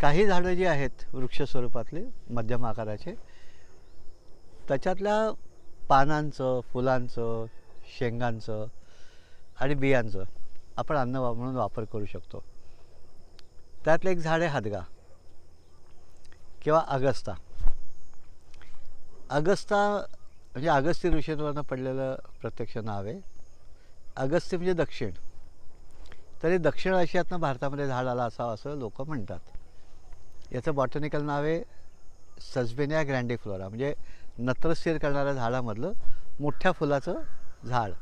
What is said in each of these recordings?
काही झाडं जी आहेत वृक्ष स्वरूपातली मध्यम आकाराचे त्याच्यातल्या पानांचं फुलांचं शेंगांचं आणि बियांचं आपण अन्न म्हणून वापर करू शकतो. त्यातलं एक झाड आहे हादगा किंवा अगस्ता. अगस्ता म्हणजे अगस्ती ऋषींवरनं पडलेलं प्रत्यक्ष नाव आहे. अगस्ती म्हणजे दक्षिण. तरी दक्षिण आशियातनं भारतामध्ये झाड आला असावं असं लोक म्हणतात. याचं बॉटनिकल नाव आहे सजबेनिया ग्रँडिफ्लोरा म्हणजे नत्रस्थिर करणाऱ्या झाडामधलं मोठ्या फुलाचं झाड.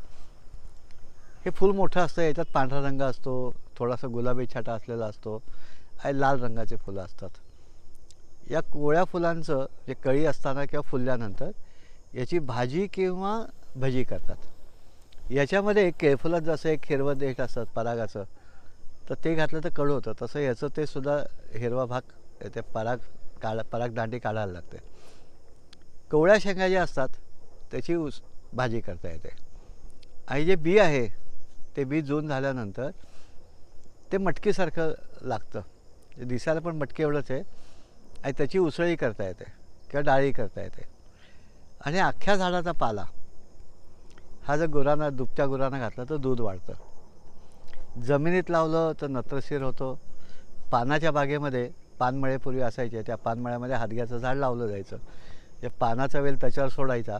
हे फूल मोठं असतं याच्यात पांढरा रंग असतो थोडासा गुलाबी छाटा असलेला असतो आणि लाल रंगाचे फुलं असतात. या कोळ्या फुलांचं जे कळी असताना किंवा फुलल्यानंतर याची भाजी किंवा भजी करतात. याच्यामध्ये केळफुलात जसं एक हिरवं देठ असतात परागाचं तर ते घातलं तर कडू होतं. तसं याचं ते सुद्धा हिरवा भाग ते पराग काढ पराग दांडी काढायला लागते. कवळ्या शेंगा ज्या असतात त्याची उस भाजी करता येते. आणि जे बी आहे ते बी जून झाल्यानंतर ते मटकीसारखं लागतं. दिसायला पण मटकी एवढंच आहे. आणि त्याची उसळी करता येते किंवा डाळी करता येते. आणि अख्ख्या झाडाचा पाला हा जर गुरांना दुभत्या गुरांना घातला तर दूध वाढतं. जमिनीत लावलं तर नत्रशीर होतं. पानाच्या बागेमध्ये पानमळे पूर्वी असायचे. त्या पानमळ्यामध्ये हादग्याचं झाड लावलं जायचं. जे पानाचा वेल त्याच्यावर सोडायचा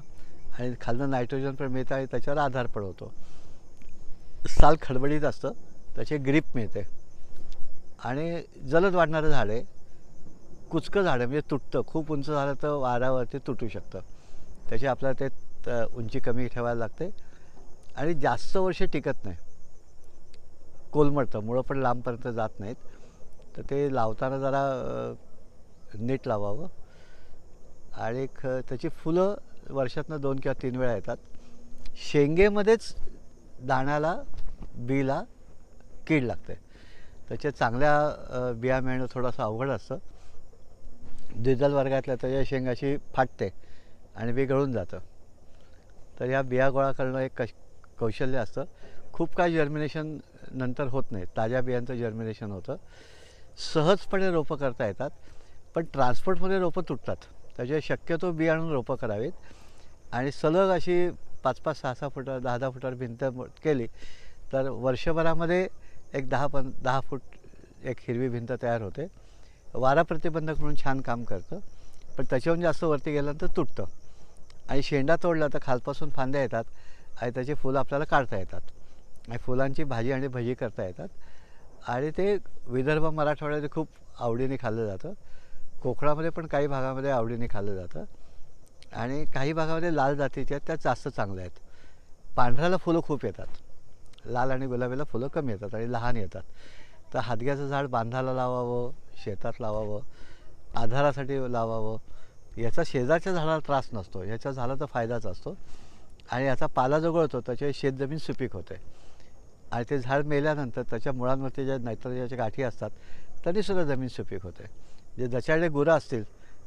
आणि खालनं नायट्रोजन पण मिळतं आणि त्याच्यावर आधार पण होतो. साल खडबडीत असतं. त्याची ग्रीप मिळते. आणि जलद वाढणारं झाड आहे. कुचकं झाड म्हणजे तुटतं. खूप उंच झालं तर वाऱ्यावरती तुटू शकतं. त्याची आपल्याला ते त- उंची कमी ठेवायला लागते. आणि जास्त वर्ष टिकत नाही. कोलमडतं. मुळं पण लांबपर्यंत जात नाहीत. तर ते लावताना जरा नीट लावावं. आणि ख त्याची फुलं वर्षातनं दोन किंवा तीन वेळा येतात. शेंगेमध्येच दाण्याला बीला कीड लागते. त्याच्या चांगल्या बिया मिळणं थोडंसं अवघड असतं. द्विदल वर्गातल्या त्याच्या शेंगाशी फाटते आणि बी गळून जातं. तर या बिया गोळा करणं एक कश कौशल्य असतं. खूप काय जर्मिनेशन नंतर होत नाही. ताज्या बियांचं जर्मिनेशन होतं. सहजपणे रोपं करता येतात पण ट्रान्सपोर्टमध्ये रोपं तुटतात. त्याच्या शक्यतो बियाणून रोपं करावीत. आणि सलग अशी पाच पाच सहा सहा फुटावर दहा दहा फुटावर भिंत केली तर वर्षभरामध्ये एक दहा पण दहा फूट एक हिरवी भिंत तयार होते. वारा प्रतिबंधक म्हणून छान काम करतं. पण त्याच्याहून जास्त वरती गेल्यानंतर तुटतं. आणि शेंडा तोडला तर खालपासून फांद्या येतात आणि त्याची फुलं आपल्याला काढता येतात. आणि फुलांची भाजी आणि भजी करता येतात. आणि ते विदर्भ मराठवाड्यामध्ये खूप आवडीने खाल्लं जातं. कोकणामध्ये पण काही भागामध्ये आवडीने खाल्लं जातं. आणि काही भागामध्ये लाल जातीच्या आहेत त्या जास्त चांगल्या आहेत. पांढऱ्याला फुलं खूप येतात. लाल आणि गुलाबीला फुलं कमी येतात आणि लहान येतात. तर हादग्याचं झाड बांधाला लावावं शेतात लावावं आधारासाठी लावावं याचा शेजारच्या झाडाला त्रास नसतो. याच्या झाला तर फायदाच असतो. आणि याचा पाला जो गळतो त्याच्या शेतजमीन सुपीक होते. आणि ते झाड मेल्यानंतर त्याच्या मुळांवरती ज्या नायट्रोजनच्या गाठी असतात तरी सुद्धा जमीन सुपीक होते. जे दचाडे गुरं असतील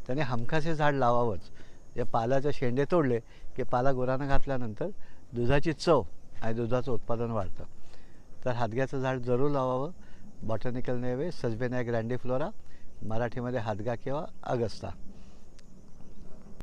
त्याने हमखास हे झाड लावावंच. या पालाच्या शेंडे तोडले की पाला गुरांना घातल्यानंतर दुधाची चव आणि दुधाचं उत्पादन वाढतं. तर हादग्याचं झाड जरूर लावावं. बॉटनिकल नेवे सजबेनॅक ग्रँडी फ्लोरा मराठीमध्ये हादगा किंवा अगस्ता.